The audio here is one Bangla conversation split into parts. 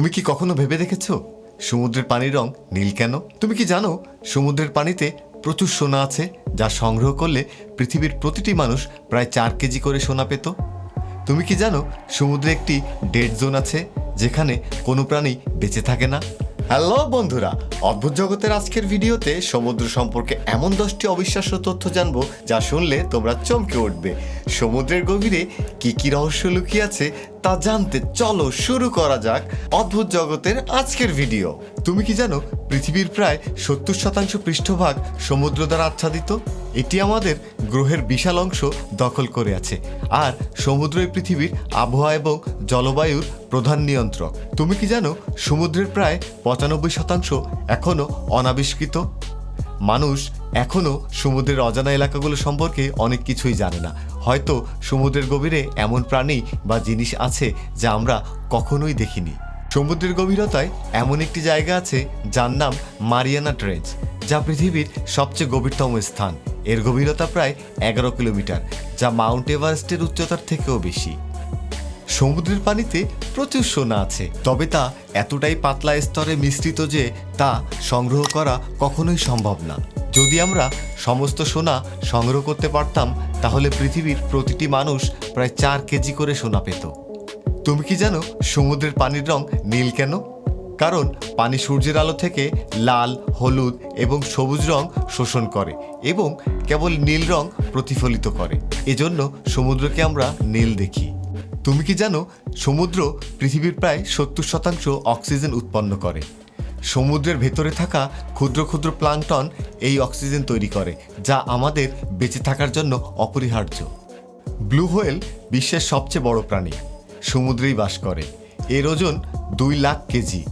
তুমি কি কখনো ভেবে দেখেছ? সমুদ্রের পানির রং নীল কেন? তুমি কি জানো সমুদ্রের পানিতে প্রচুর সোনা আছে, যা সংগ্রহ করলে পৃথিবীর প্রতিটি মানুষ প্রায় চার কেজি করে সোনা পেত? তুমি কি জানো সমুদ্রে একটি ডেড জোন আছে, যেখানে কোনো প্রাণী বেঁচে থাকে না? হ্যালো বন্ধুরা, অদ্ভুত জগতের আজকের ভিডিওতে সমুদ্র সম্পর্কে এমন দশটি অবিশ্বাস্য তথ্য জানব যা শুনলে তোমরা চমকে উঠবে। সমুদ্রের গভীরে কি কি রহস্য লুকিয়ে আছে তা জানতে চলো শুরু করা যাক অদ্ভুত জগতের আজকের ভিডিও। তুমি কি জানো, পৃথিবীর প্রায় সত্তর শতাংশ পৃষ্ঠভাগ সমুদ্র দ্বারা আচ্ছাদিত? এটি আমাদের গ্রহের বিশাল অংশ দখল করে আছে। আর সমুদ্রই পৃথিবীর আবহাওয়া এবং জলবায়ুর প্রধান নিয়ন্ত্রক। তুমি কি জানো, সমুদ্রের প্রায় পঁচানব্বই শতাংশ এখনও অনাবিষ্কৃত? মানুষ এখনও সমুদ্রের অজানা এলাকাগুলো সম্পর্কে অনেক কিছুই জানে না। হয়তো সমুদ্রের গভীরে এমন প্রাণী বা জিনিস আছে যা আমরা কখনোই দেখিনি। সমুদ্রের গভীরতায় এমন একটি জায়গা আছে যার নাম মারিয়ানা ট্রেঞ্চ যা পৃথিবীর সবচেয়ে গভীরতম স্থান। এর গভীরতা প্রায় এগারো কিলোমিটার, যা মাউন্ট এভারেস্টের উচ্চতার থেকেও বেশি। সমুদ্রের পানিতে প্রচুর সোনা আছে, তবে তা এতটাই পাতলা স্তরে মিশ্রিত যে তা সংগ্রহ করা কখনোই সম্ভব না। যদি আমরা সমস্ত সোনা সংগ্রহ করতে পারতাম, তাহলে পৃথিবীর প্রতিটি মানুষ প্রায় চার কেজি করে সোনা পেত। তুমি কি জানো সমুদ্রের পানির রং নীল কেন? কারণ পানি সূর্যের আলো থেকে লাল, হলুদ এবং সবুজ রং শোষণ করে এবং কেবল নীল রং প্রতিফলিত করে। এজন্য সমুদ্রকে আমরা নীল দেখি। তুমি কি জানো, সমুদ্র পৃথিবীর প্রায় সত্তর শতাংশ অক্সিজেন উৎপন্ন করে। সমুদ্রের ভেতরে থাকা ক্ষুদ্র ক্ষুদ্র প্লাংটন এই অক্সিজেন তৈরি করে, যা আমাদের বেঁচে থাকার জন্য অপরিহার্য। ব্লু হোয়েল বিশ্বের সবচেয়ে বড় প্রাণী। সমুদ্রেই বাস করে। এর ওজন দুই লাখ কেজি।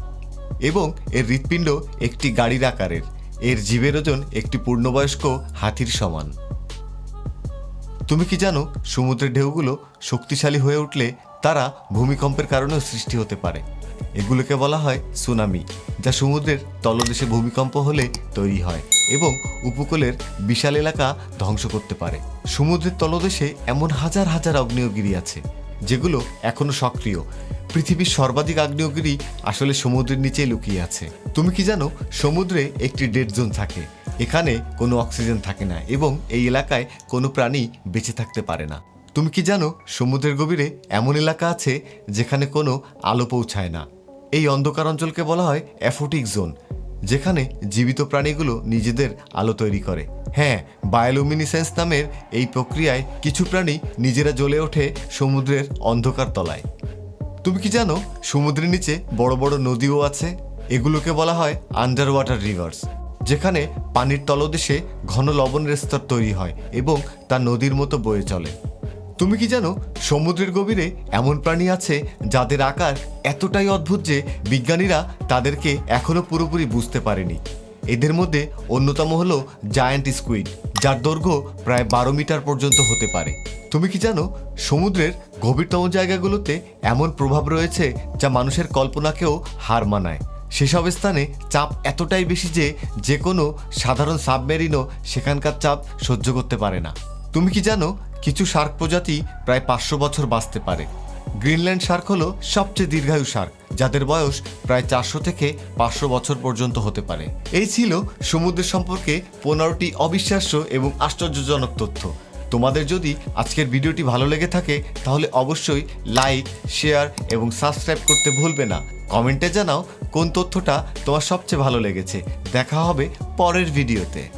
এবং এর হৃৎপিণ্ড একটি গাড়ির আকারের। এর জীবের ওজন একটি পূর্ণবয়স্ক হাতির সমান। তুমি কি জানো, সমুদ্রের ঢেউগুলো শক্তিশালী হয়ে উঠলে তারা ভূমিকম্পের কারণেও সৃষ্টি হতে পারে। এগুলোকে বলা হয় সুনামি, যা সমুদ্রের তলদেশে ভূমিকম্প হলে তৈরি হয় এবং উপকূলের বিশাল এলাকা ধ্বংস করতে পারে। সমুদ্রের তলদেশে এমন হাজার হাজার আগ্নেয়গিরি আছে যেগুলো এখনও সক্রিয়। পৃথিবীর সর্বাধিক আগ্নেয়গিরি আসলে সমুদ্রের নিচে লুকিয়ে আছে। তুমি কি জানো, সমুদ্রে একটি ডেড জোন থাকে। এখানে কোনো অক্সিজেন থাকে না এবং এই এলাকায় কোনো প্রাণী বেঁচে থাকতে পারে না। তুমি কি জানো, সমুদ্রের গভীরে এমন এলাকা আছে যেখানে কোনো আলো পৌঁছায় না? এই অন্ধকার অঞ্চলকে বলা হয় অ্যাফোটিক জোন, যেখানে জীবিত প্রাণীগুলো নিজেদের আলো তৈরি করে। হ্যাঁ বায়োলুমিনিসেন্স নামের এই প্রক্রিয়ায় কিছু প্রাণী নিজেরা জ্বলে ওঠে সমুদ্রের অন্ধকার তলায়। তুমি কি জানো, সমুদ্রের নিচে বড় বড় নদীও আছে? এগুলোকে বলা হয় আন্ডার ওয়াটার রিভার্স যেখানে পানির তলদেশে ঘন লবণের স্তর তৈরি হয় এবং তা নদীর মতো বয়ে চলে। তুমি কি জানো, সমুদ্রের গভীরে এমন প্রাণী আছে যাদের আকার এতটাই অদ্ভুত যে বিজ্ঞানীরা তাদেরকে এখনও পুরোপুরি বুঝতে পারেনি? এদের মধ্যে অন্যতম হলো জায়ান্ট স্কুইড যার দৈর্ঘ্য প্রায় বারো মিটার পর্যন্ত হতে পারে। তুমি কি জানো, সমুদ্রের গভীরতম জায়গাগুলোতে এমন প্রভাব রয়েছে যা মানুষের কল্পনাকেও হার মানায়। সেসব স্থানে চাপ এতটাই বেশি যে যে কোনো সাধারণ সাবমেরিনও সেখানকার চাপ সহ্য করতে পারে না। তুমি কি জানো, কিছু শার্ক প্রজাতি প্রায় পাঁচশো বছর বাঁচতে পারে। গ্রিনল্যান্ড শার্ক হলো সবচেয়ে দীর্ঘায়ু শার্ক, যাদের বয়স প্রায় চারশো থেকে পাঁচশো বছর পর্যন্ত হতে পারে। এই ছিল সমুদ্রের সম্পর্কে পনেরোটি অবিশ্বাস্য এবং আশ্চর্যজনক তথ্য। তোমাদের যদি আজকের ভিডিওটি ভালো লেগে থাকে, তাহলে অবশ্যই লাইক, শেয়ার এবং সাবস্ক্রাইব করতে ভুলবে না। কমেন্টে জানাও কোন তথ্যটা তোমার সবচেয়ে ভালো লেগেছে। দেখা হবে পরের ভিডিওতে।